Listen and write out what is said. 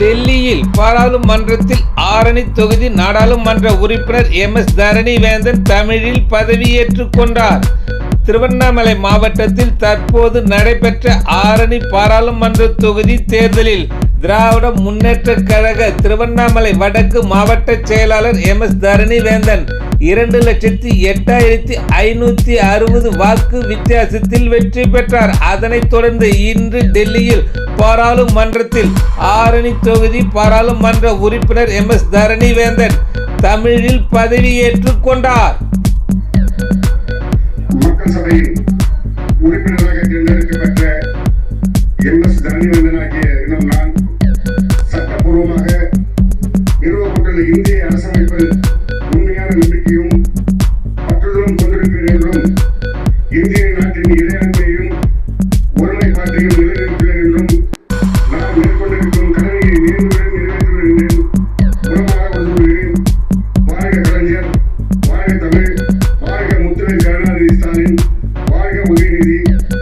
டெல்லியில் பாராளுமன்றத்தில் ஆரணி தொகுதி நாடாளுமன்ற உறுப்பினர் எம் எஸ் தரணி வேந்தன் தமிழில் பதவியேற்றுக் கொண்டார். திருவண்ணாமலை மாவட்டத்தில் தற்போது நடைபெற்ற ஆரணி பாராளுமன்ற தொகுதி தேர்தலில் திராவிட முன்னேற்ற கழக திருவண்ணாமலை வடக்கு மாவட்ட செயலாளர் எம் எஸ் தரணி வேந்தன் இரண்டு லட்சத்தி எட்டாயிரத்தி ஐநூத்தி அறுபது வாக்கு வித்தியாசத்தில் வெற்றி பெற்றார். அதனைத் தொடர்ந்து இன்று டெல்லியில் பாராளுமன்றத்தில் ஆரணி தொகுதி பாராளுமன்ற உறுப்பினர் எம் எஸ் தரணிவேந்தன் தமிழில் பதவியேற்றுக் கொண்டார். சட்டப்பூர்வமாக நிறுவப்பட்டுள்ள இந்திய அரசமைப்பு Yeah.